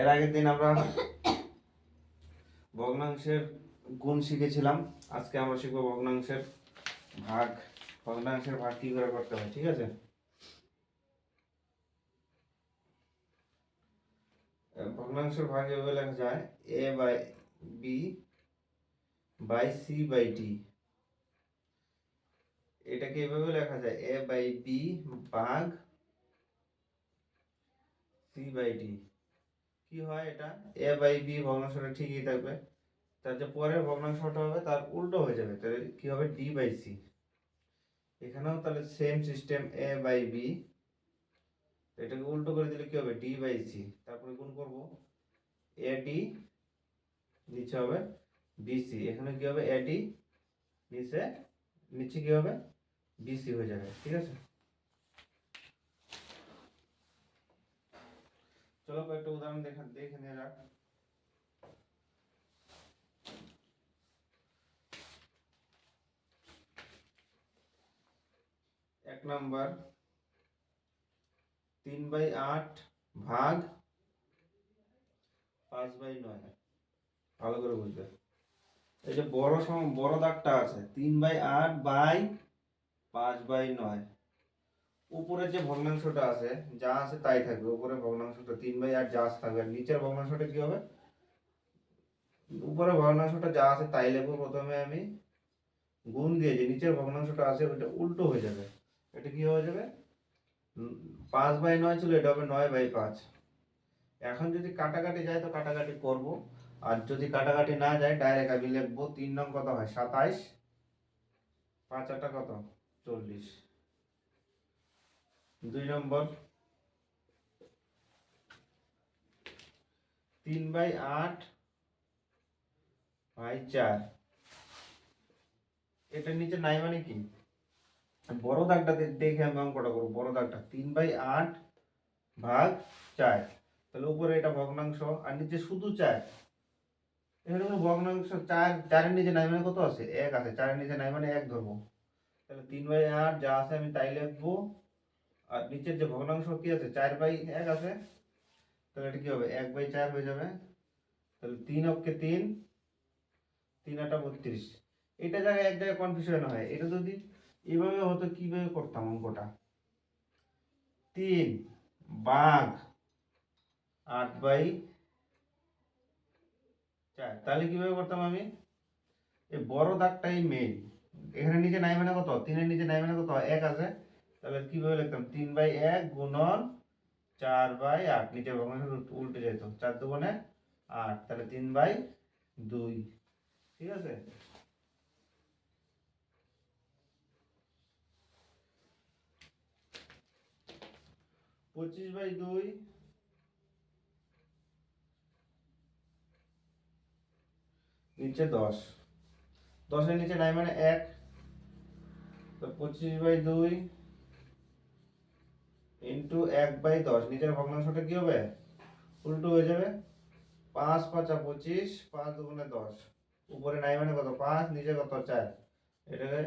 এর আগের দিন আমরা ভগ্নাংশের গুণ শিখেছিলাম। আজকে আমরা শিখব ভগ্নাংশের ভাগ। ভগ্নাংশের ভাগ কি করে করতে হয়, ঠিক আছে? ভগ্নাংশের ভাগ এভাবে লেখা যায়, A by B by C by D. এটাকে এভাবে লেখা যায়, এ বাই বি ভাগ সি বাই ডি। কি হয় এটা? এ বাই বি ভগ্নাংশটা ঠিকই থাকবে। তার যে পরের ভগ্নাংশটা হবে, তার উল্টো হয়ে যাবে। তাহলে কি হবে? ডি বাই সি এখানেও তাহলে same system A by B এটাকে উল্টো করে দিলে কি হবে? ডি বাই সি তারপরে গুণ করব। এ ডি নিচে হবে বিসি এখানে কি হবে? এ ডি নিচে নিচে কি হবে? বিসি হয়ে যাবে। ঠিক আছে? চলো কয়েকটা উদাহরণ দেখা দেখে নেওয়া যাক এক নাম্বার তিন বাই আট ভাগ পাঁচ বাই নয় ভালো করে বুঝবে এই যে বড় সম বড় দাগটা আছে তিন বাই আট বাই পাঁচ বাই নয় উপরে যে ভগ্নাংশটা আছে, যা আছে তাই থাকবে। উপরে ভগ্নাংশটা তিন বাই আট যা আছে থাকবে। আর নিচের ভগ্নাংশটা কি হবে? উপরে ভগ্নাংশটা যা আছে তাই লিখব প্রথমে আমি গুণ দিয়ে। যে নিচের ভগ্নাংশটা আছে, ওইটা উল্টো হয়ে যাবে। এটা কি হয়ে যাবে? পাঁচ বাই নয় ছিল এটা হবে নয় বাই পাঁচ। এখন যদি কাটাকাটি যায় তো কাটাকাটি করব। আর যদি কাটাকাটি না যায়, ডাইরেক্ট আমি লিখব তিন নং কত হয়? সাতাইশ। পাঁচ আটটা কত? চল্লিশ। দুই নম্বর। তিন বাই আট বাই চার। এটার নিচে নাই মানে কি? বড় দাগটা দেখে আমি অঙ্কটা করব। বড় দাগটা তিন বাই আট ভাগ চার। তাহলে উপরে এটা ভগ্নাংশ আর নিচে শুধু চার। এখানে কোনো ভগ্নাংশ চার চারের নিচে নাই মানে কত আছে? এক আছে। চারের নিচে নাই মানে এক ধরবো। তাহলে তিন বাই আট যা আছে আমি তাই লিখব। আর নিচের যে ভগ্নাংশ কি আছে? চার বাই এক আছে? তাহলে এটা কি হবে? এক বাই চার হয়ে যাবে। তাহলে তিন অক্ষে তিন তিন আটা বত্রিশ। এটা জায়গায় এক জায়গায় কনফিউশন হয়। এটা যদি এভাবে হতো, কীভাবে করতাম অঙ্কটা? তিন বাঘ আট বাই চার। তাহলে কীভাবে করতাম আমি? এই বড় দাগটাই মেইন এখানে নিচে নাই মানে কত? তিনের নিচে নাই মানে কত? এক আছে। তাহলে কীভাবে লিখতাম? তিন বাই এক গুণন চার বাই আট। নিচের ভগ্নাংশ উল্টে যেত চার দুগুণে আট। তাহলে তিন বাই দুই। ঠিক আছে? পঁচিশ বাই দুই নিচে দশ। দশের নিচে নাই মানে এক। তো পঁচিশ বাই দুই ইন্টু এক বাই দশ, নিচের ভগ্নাংশটা কী হবে? উল্টো হয়ে যাবে পাঁচ পাঁচা পঁচিশ, পাঁচ দুগুণে দশ। উপরে নাই মানে কত? পাঁচ, নিচে কত? চার। এটাকে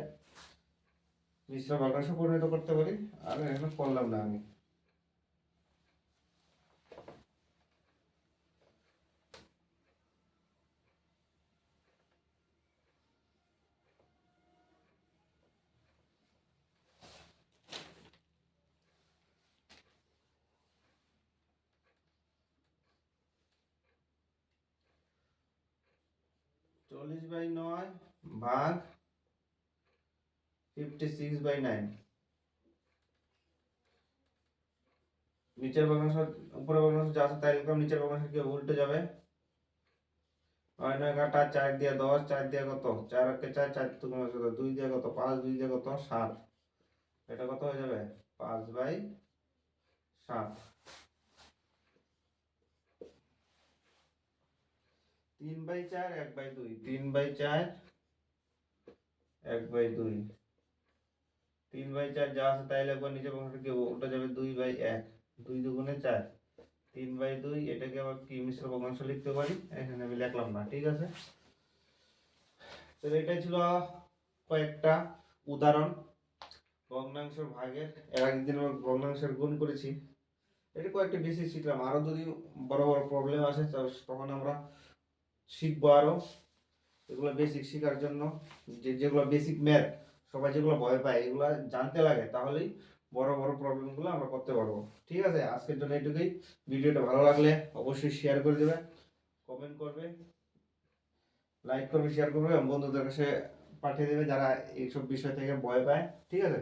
মিশ্র ভগ্নাংশ পরিণত করতে পারি। আর এখানে করলাম না আমি। চল্লিশ বাই নয় ভাগ ফিফটি সিক্স বাই নাইন নিচের ভগ্নাংশ উপরের ভগ্নাংশ যা আছে তাই লিখলাম, নিচের ভগ্নাংশ কি হবে? উল্টে যাবে? নয় নয় কাটা চার দিয়ে দশ, চার দিয়ে কত? চার একে চার চার কত? দুই দিয়ে কত? পাঁচ, দুই দিয়ে কত? সাত। এটা কত হয়ে যাবে? পাঁচ বাই সাত। তিন বাই চার, এক বাই দুই। তিন বাই চার, এক বাই দুই। তিন বাই চার যা আছে তাই লিখব নিচে ভগ্নাংশ? ওটা যাবে দুই বাই এক। দুই দুগুণে চার। তিন বাই দুই, এটাকে আবার কি মিশ্র ভগ্নাংশ লিখতে পারি? এখানে আমি লিখলাম না, ঠিক আছে? তো এটাই ছিল কয়েকটা উদাহরণ। ভগ্নাংশের ভাগের, এর আগের দিন আমরা ভগ্নাংশের গুণ করেছি। এটা কয়েকটা বেশি শিখলাম। আরও যদি বড় বড় প্রবলেম আসে তখন আমরা শিখব আরও এগুলো বেসিক শেখার জন্য। যে, যেগুলো বেসিক ম্যাথ সবাই যেগুলো ভয় পায়, এগুলো জানতে লাগে, তাহলেই বড় বড় প্রবলেমগুলো আমরা করতে পারব। ঠিক আছে? আজকের জন্য এটুকুই ভিডিওটা ভালো লাগলে অবশ্যই শেয়ার করে দেবে কমেন্ট করবে লাইক করবে শেয়ার করবে, এবং বন্ধুদের কাছে পাঠিয়ে দেবে যারা এইসব বিষয় থেকে ভয় পায়। ঠিক আছে?